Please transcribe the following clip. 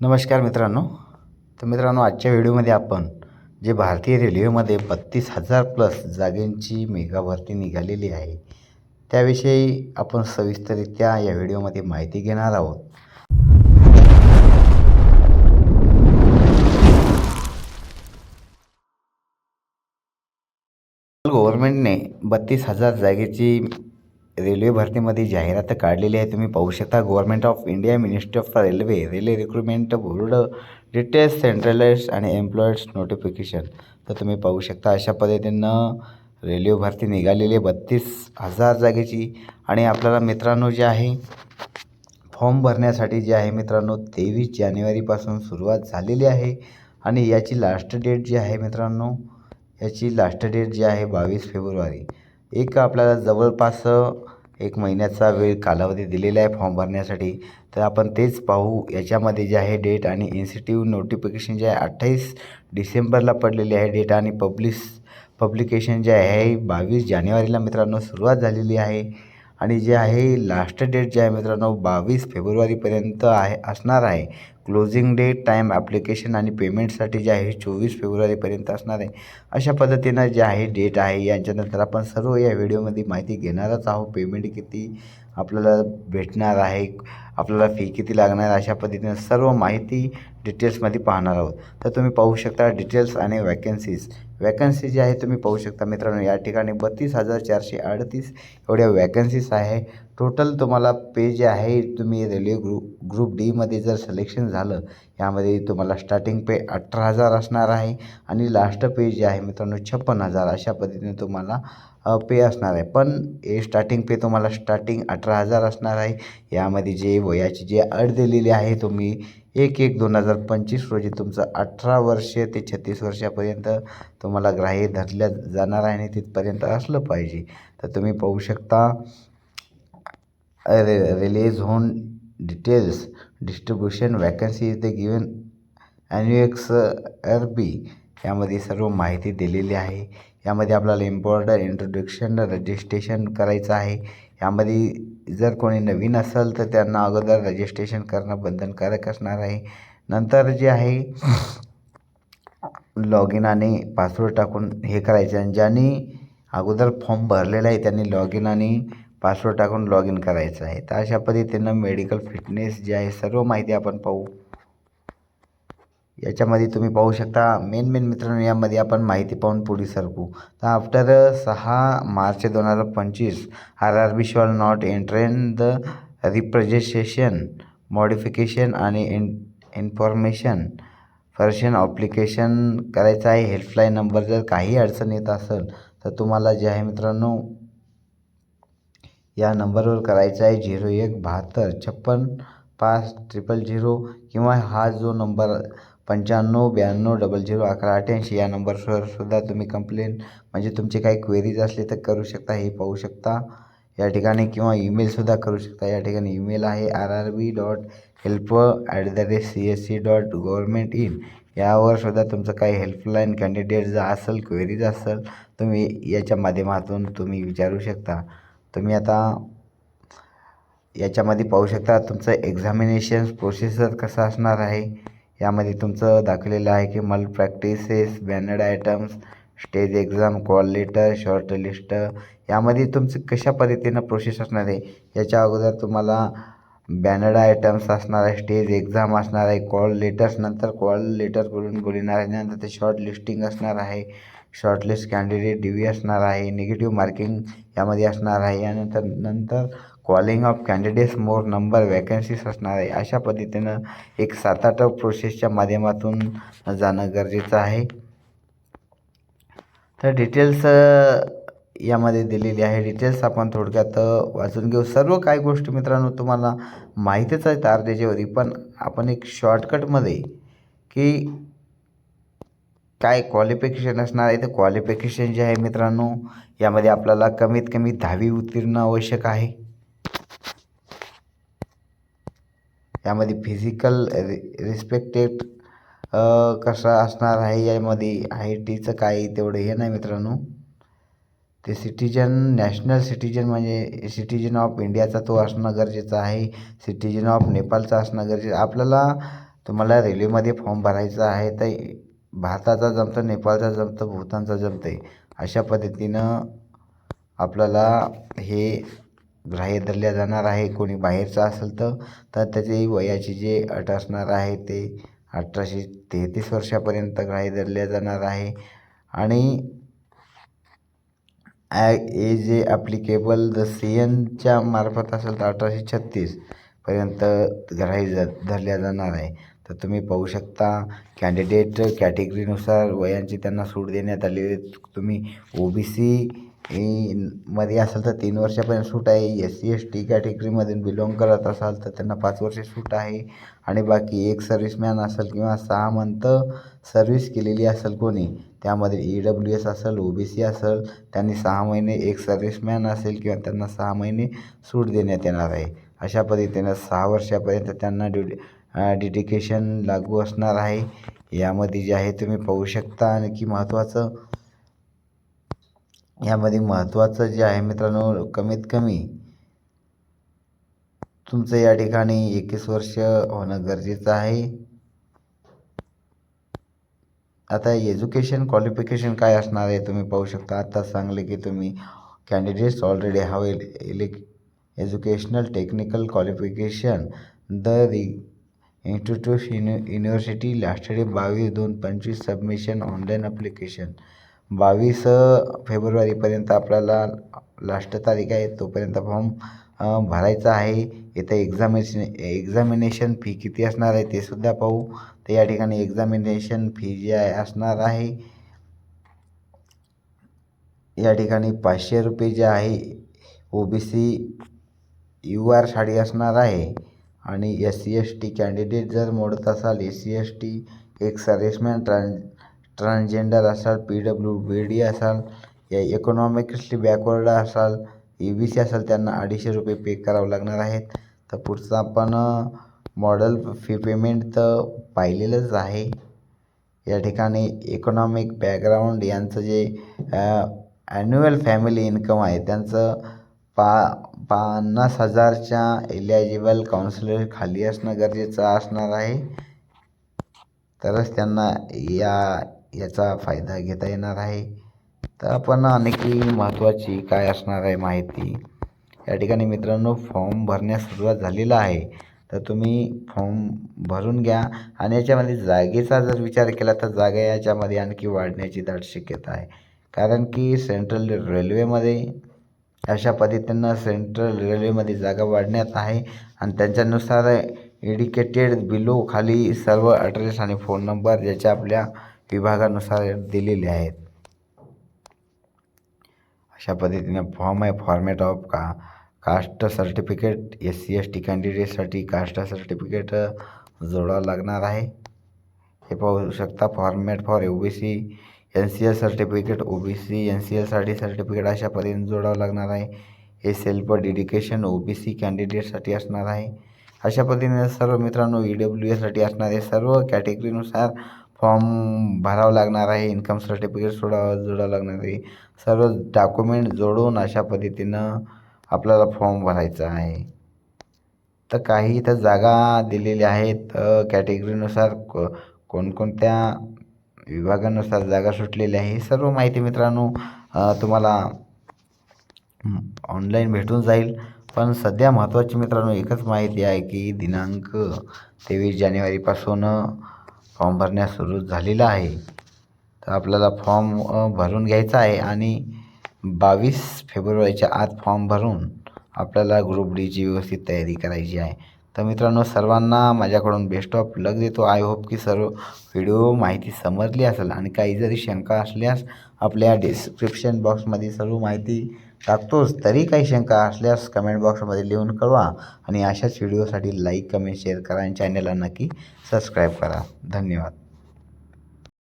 नमस्कार मित्रांनो. तर मित्रांनो आजच्या व्हिडिओमध्ये आपण जे भारतीय रेल्वेमध्ये बत्तीस हजार प्लस जागेंची मेगा भरती निघालेली आहे त्याविषयी आपण सविस्तररित्या या व्हिडिओमध्ये माहिती घेणार आहोत. गव्हर्मेंटने बत्तीस हजार जागेची रेल्वे भरतीमध्ये जाहिरात काढलेली आहे. तुम्ही पाहू शकता government of India ministry of railway railway recruitment board details centralize आणि एम्प्लॉईड्स नोटिफिकेशन तर तुम्ही पाहू शकता अशा पद्धतीनं रेल्वे भरती निघालेली आहे. बत्तीस हजार जागेची. आणि आपल्याला मित्रांनो जे आहे फॉर्म भरण्यासाठी जे आहे मित्रांनो तेवीस जानेवारीपासून सुरुवात झालेली आहे. आणि याची लास्ट डेट जी आहे मित्रांनो याची लास्ट डेट जी आहे बावीस फेब्रुवारी. एक आपल्याला जवळपास एक महिन्याचा वेळ कालावधी दिलेला आहे फॉर्म भरण्यासाठी. तर आपण तेच पाहू. याच्यामध्ये जे आहे डेट आणि इन्स्टिट्यूट नोटिफिकेशन जे आहे अठ्ठावीस डिसेंबरला पडलेली आहे डेट आणि पब्लिस पब्लिकेशन जे आहे बावीस जानेवारीला मित्रांनो सुरुवात झालेली आहे. आणि जे आहे लास्ट डेट जे आहे मित्रांनो बावीस फेब्रुवारीपर्यंत आहे असणार आहे. क्लोजिंग डेट टाईम ॲप्लिकेशन आणि पेमेंटसाठी जे आहे चोवीस फेब्रुवारीपर्यंत असणार आहे. अशा पद्धतीनं जे आहे डेट आहे यांच्यानंतर आपण सर्व या व्हिडिओमध्ये माहिती घेणारच आहोत. पेमेंट किती आपल्याला भेटणार आहे आपल्याला फी किती लागणार अशा पद्धतीने सर्व माहिती डिटेल्समध्ये पाहणार आहोत. तर तुम्ही पाहू शकता डिटेल्स आणि वॅकन्सीज वॅकन्सी जी आहे तुम्ही पाहू शकता मित्रांनो या ठिकाणी बत्तीस हजार चारशे अडतीस एवढ्या वॅकन्सीज आहे. टोटल तुम्हाला पे जे आहे तुम्ही रेल्वे ग्रुप ग्रुप डीमध्ये जर सिलेक्शन झालं यामध्ये तुम्हाला स्टार्टिंग पे अठरा हजार असणार आहे. आणि लास्ट पे जे आहे मित्रांनो छप्पन हजार अशा पद्धतीने तुम्हाला पे असणार आहे. पण हे स्टार्टिंग पे तुम्हाला स्टार्टिंग अठरा हजार असणार आहे. यामध्ये जे वयाची जे अट दिलेली आहे तुम्ही एक एक दोन हजार पंचवीस रोजी तुमचं अठरा वर्ष ते छत्तीस वर्षापर्यंत तुम्हाला ग्राह्य धरल्या जाणार आहे आणि तिथपर्यंत असलं पाहिजे. तर तुम्ही पाहू शकता railway zone details distribution vacancy is the given annexure R B यामध्ये सर्व माहिती दिलेली आहे. यामध्ये आपल्याला इम्पॉर्टर इंट्रोडक्शन रजिस्ट्रेशन करायचं आहे. यामध्ये जर कोणी नवीन असेल तर त्यांना अगोदर रजिस्ट्रेशन करणं बंधनकारक असणार आहे. नंतर जे आहे लॉग इन आणि पासवर्ड टाकून हे करायचं आणि ज्यांनी अगोदर फॉर्म भरलेला आहे त्यांनी लॉग इन आणि पासवर्ड टाकून लॉग इन करायचं आहे. तर अशा पद्धतीनं मेडिकल फिटनेस जे आहे सर्व माहिती आपण पाहू. याच्यामध्ये तुम्ही पाहू शकता मेन मेन मित्रांनो यामध्ये आपण माहिती पाहून पुढे सरकू. तर आफ्टर सहा मार्च दोन हजार पंचवीस R R B shall not entertain the representation modification आणि इन इन्फॉर्मेशन फर्शन ऑप्लिकेशन करायचं आहे. हेल्पलाईन नंबर जर काही अडचण येत असेल तर तुम्हाला जे आहे मित्रांनो या नंबरवर करायचं आहे झिरो एक बहात्तर छप्पन पाच ट्रिपल झिरो किंवा हा जो नंबर पंच्याण्णव ब्याण्णव डबल झिरो अकरा अठ्ठ्याऐंशी या नंबरवर सुद्धा तुम्ही कंप्लेन म्हणजे तुमचे काही क्वेरीज असले तर करू शकता हे पाहू शकता. या ठिकाणी किंवा ईमेलसुद्धा करू शकता. या ठिकाणी ईमेल आहे R R B dot help at the rate C S C dot government in यावर सुद्धा तुमचं काही हेल्पलाईन कॅन्डिडेट जर असेल क्वेरीज असेल तुम्ही याच्या माध्यमातून तुम्ही विचारू शकता. तुम्ही आता याच्यामध्ये पाहू शकता तुमचं एक्झामिनेशन प्रोसेसर कसं असणार आहे? यामध्ये तुमचं दाखवलेलं आहे की malpractices banned items stage exam call letter short list यामध्ये तुमचं कशा पद्धतीनं प्रोसेस असणार आहे? याच्या अगोदर तुम्हाला बॅनर्ड आयटम्स असणार आहे स्टेज एक्झाम असणार आहे कॉल लेटर्स नंतर कॉल लेटर बोलून बोलणार आहे नंतर ते शॉर्ट लिस्टिंग असणार आहे शॉर्टलिस्ट कॅन्डिडेट डी व्ही असणार आहे निगेटिव्ह मार्किंग यामध्ये असणार आहे यानंतर नंतर calling of candidates more number vacancies असणार आहे. अशा पद्धतीनं एक सात आठ प्रोसेसच्या माध्यमातून जाणं गरजेचं आहे. तर डिटेल्स यामध्ये दिलेली आहे. डिटेल्स आपण थोडक्यात वाचून घेऊ. सर्व काही गोष्टी मित्रांनो तुम्हाला माहीतच आहेत अर्ध्याच्यावरी पण आपण एक शॉर्टकटमध्ये की काय क्वालिफिकेशन असणार आहे. तर क्वालिफिकेशन जे आहे मित्रांनो यामध्ये आपल्याला कमीत कमी दहावी उत्तीर्ण आवश्यक आहे. यामध्ये फिजिकल रि रिस्पेक्टेड कसं असणार आहे यामध्ये आय टीचं काही तेवढं हे नाही मित्रांनो. ते सिटीजन नॅशनल सिटिजन म्हणजे सिटीजन ऑफ इंडियाचा तो असणं गरजेचं आहे. सिटीजन ऑफ नेपाळचा असणं गरजेचं आपल्याला तुम्हाला रेल्वेमध्ये फॉर्म भरायचा आहे तर भारताचा जमतं नेपाळचा जमतं भूतानचा जमतं आहे अशा पद्धतीनं आपल्याला हे ग्राह्य धरल्या जाणार आहे. कोणी बाहेरचा असेल तर तर त्याची वयाची जे अट असणार आहे ते अठराशे तेहतीस वर्षापर्यंत ग्राह्य धरल्या जाणार आहे. आणि ॲ ए जे ॲप्लिकेबल द सी एनच्या मार्फत असेल तर अठराशे छत्तीसपर्यंत ग्राह्य ज धरल्या जाणार आहे. तर तुम्ही पाहू शकता कॅन्डिडेट कॅटेगरीनुसार वयांची त्यांना सूट देण्यात आली तुम्ही ओ बी सी मध्ये असाल तर तीन वर्षापर्यंत सूट आहे. एस सी एस टी कॅटेगरीमधून बिलॉंग करत असाल तर त्यांना पाच वर्ष सूट आहे. आणि बाकी एक सर्व्हिसमॅन असेल किंवा सहा मंथ सर्व्हिस केलेली असेल कोणी त्यामध्ये ई डब्ल्यू एस असेल ओ बी सी असेल त्यांनी सहा महिने एक सर्व्हिसमॅन असेल किंवा त्यांना सहा महिने सूट देण्यात येणार आहे. अशा पद्धतीनं सहा वर्षापर्यंत त्यांना ड्युटी डिडिकेशन लागू असणार आहे. यामध्ये जे आहे तुम्ही पाहू शकता आणखी महत्त्वाचं यामध्ये महत्त्वाचं जे आहे मित्रांनो कमीत कमी तुमचं या ठिकाणी एकवीस वर्ष होणं गरजेचं आहे. आता एज्युकेशन क्वालिफिकेशन काय असणार आहे तुम्ही पाहू शकता. आत्ता सांगले की तुम्ही कॅन्डिडेट्स ऑलरेडी हॅव इलेक एज्युकेशनल टेक्निकल क्वालिफिकेशन द रि इन्स्टिट्यूट युनि युनिव्हर्सिटी लास्ट डेट बावीस दोन पंचवीस सबमिशन ऑनलाईन अप्लिकेशन बावीस फेब्रुवारीपर्यंत आपल्याला लास्ट तारीख आहे तोपर्यंत फॉर्म भरायचा आहे. इथं एक्झामिनेशन एक्झामिनेशन फी किती असणार आहे ते सुद्धा पाहू. तर या ठिकाणी एक्झामिनेशन फी जी आहे असणार आहे. या ठिकाणी पाचशे रुपये जे आहे O B C U R sari असणार आहे. आणि S C S T candidate जर मोडत असाल एस सी एस टी एक सर्व्हिसमॅन ट्रान्स ट्रान्सजेंडर असाल पी डब्ल्यू बी डी असाल या इकॉनॉमिकली बॅकवर्ड असाल ई बी सी असाल त्यांना अडीचशे रुपये पे करावं लागणार आहेत. तर पुढचं आपण मॉडल फी पेमेंट तर पाहिलेलंच आहे. या ठिकाणी इकॉनॉमिक बॅकग्राऊंड यांचं जे ॲन्युअल फॅमिली इन्कम आहे त्यांचं पा पन्नास हजारच्या एलिजिबल काउन्सिलर खाली असणं गरजेचं असणार आहे. तरच त्यांना या याचा फायदा घेता येणार आहे. तर आपण आणखी महत्त्वाची काय असणार आहे माहिती? या ठिकाणी मित्रांनो फॉर्म भरण्यास सुरुवात झालेला आहे. तर तुम्ही फॉर्म भरून घ्या आणि याच्यामध्ये जागेचा जर विचार केला तर जागा याच्यामध्ये आणखी वाढण्याची दाट शक्यता आहे. कारण की सेंट्रल रेल्वेमध्ये अशा पद्धतीनं सेंट्रल रेल्वेमध्ये जागा वाढण्यात आहे आणि त्यांच्यानुसार इंडिकेटेड बिलो खाली सर्व ॲड्रेस आणि फोन नंबर ज्याच्या आपल्या विभागानुसार दिलेले आहेत. अशा पद्धतीने फॉर्म आहे. फॉर्मॅट ऑफ का caste certificate S C S T कॅन्डिडेटसाठी caste certificate जोडावं लागणार आहे. हे पाहू शकता format for O B C N C L certificate O B C N C एलसाठी certificate अशा पद्धतीने जोडावं लागणार आहे. हे self dedication O B C कॅन्डिडेटसाठी असणार आहे. अशा पद्धतीने सर्व मित्रांनो ई डब्ल्यू एसाठी असणारे सर्व कॅटेगरीनुसार फॉर्म भरावं लागणार आहे इन्कम सर्टिफिकेट सोडावं जोडावं लागणार आहे. सर्व डॉक्युमेंट जोडून अशा पद्धतीनं आपल्याला फॉर्म भरायचा आहे. तर काही इथं जागा दिलेल्या आहेत कॅटेगरीनुसार को कोणकोणत्या विभागानुसार जागा सुटलेल्या आहे ही सर्व माहिती मित्रांनो तुम्हाला ऑनलाईन भेटून जाईल. पण सध्या महत्त्वाची मित्रांनो एकच माहिती आहे की दिनांक तेवीस जानेवारीपासून फॉर्म भरण्यास सुरू झालेला आहे. तर आपल्याला फॉर्म भरून घ्यायचा आहे आणि बावीस फेब्रुवारीच्या आत फॉर्म भरून आपल्याला ग्रुप डीची व्यवस्थित तयारी करायची आहे. तर मित्रांनो सर्वांना माझ्याकडून बेस्ट ऑफ लक देतो. आय होप की सर्व व्हिडिओ माहिती समजली असेल आणि काही जरी शंका असल्यास आपल्या डिस्क्रिप्शन बॉक्समध्ये सर्व माहिती टाकतोच. तरी काही शंका असल्यास कमेंट बॉक्समध्ये लिहून कळवा आणि अशाच व्हिडिओसाठी लाईक कमेंट शेअर करा आणि चॅनलला नक्की सबस्क्राईब करा. धन्यवाद.